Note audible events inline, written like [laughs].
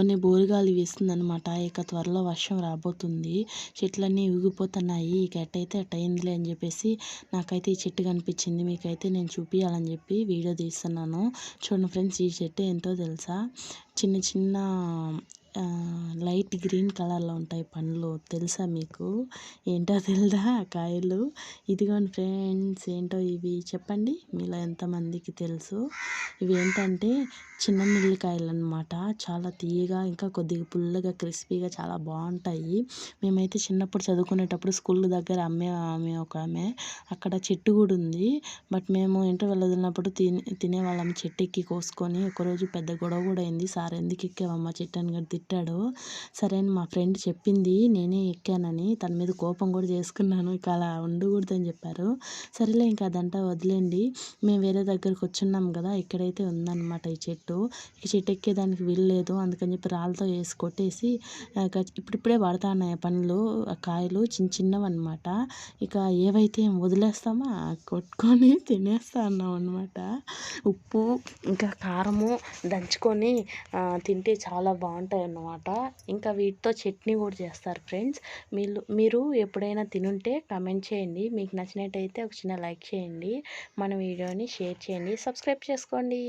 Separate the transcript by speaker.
Speaker 1: బోని బోరుగాలి వేస్తుందనమాట ఇక త్వరలో వర్షం రాబోతుంది. చెట్లన్నీ ఊగిపోతున్నాయి. ఇక ఎట్టయితే అట్ట అయిందిలే అని చెప్పేసి నాకైతే ఈ చెట్టు కనిపించింది. మీకైతే నేను చూపించాలని చెప్పి వీడియో తీస్తున్నాను. చూడండి ఫ్రెండ్స్ ఈ చెట్టు ఏంటో తెలుసా? చిన్న చిన్న లైట్ గ్రీన్ కలర్లో ఉంటాయి పండ్లు. తెలుసా మీకు? ఏంటో తెలుదా కాయలు? ఇదిగోండి ఫ్రెండ్స్ ఏంటో ఇవి చెప్పండి. మీలో ఎంతమందికి తెలుసు? ఇవి ఏంటంటే చిన్న నెల్లికాయలు అనమాట చాలా తీయగా ఇంకా కొద్దిగా పుల్లగా క్రిస్పీగా చాలా బాగుంటాయి. మేమైతే చిన్నప్పుడు చదువుకునేటప్పుడు స్కూల్ దగ్గర అమ్మే ఆమె ఒక ఆమె అక్కడ చెట్టు కూడా ఉంది. బట్ మేము ఇంటర్ వదిలినప్పుడు తినే తినేవాళ్ళం చెట్టు ఎక్కి కోసుకొని. ఒకరోజు పెద్ద గొడవ కూడా అయింది. సార్ ఎందుకు ఎక్కావమ్మా చెట్టు? అని కూడా తిట్టాడు. సరే అని మా ఫ్రెండ్ చెప్పింది నేనే ఎక్కానని. తన మీద కోపం కూడా చేసుకున్నాను. ఇక అలా ఉండకూడదని చెప్పారు. సరేలే ఇంకా అదంతా వదిలేండి. మేము వేరే దగ్గరకు వచ్చున్నాం కదా ఇక్కడైతే ఉందన్నమాట ఈ చెట్టు. ఈ చెట్టు ఎక్కేదానికి వీల్లేదు అందుకని చెప్పి రాళ్ళతో వేసి కొట్టేసి ఇప్పుడిప్పుడే పడతాన్నాయి పండ్లు కాయలు చిన్న చిన్నవి అనమాట ఇక ఏవైతే ఏం వదిలేస్తామో కొట్టుకొని [laughs] తినేస్తా అన్నాం అనమాట ఉప్పు ఇంకా కారము దంచుకొని తింటే చాలా బాగుంటాయి అన్నమాట. ఇంకా వీటితో చట్నీ కూడా చేస్తారు ఫ్రెండ్స్. మీరు మీరు ఎప్పుడైనా తినుంటే కమెంట్ చేయండి. మీకు నచ్చినట్టయితే ఒక చిన్న లైక్ చేయండి. మన వీడియోని షేర్ చేయండి. సబ్స్క్రైబ్ చేసుకోండి.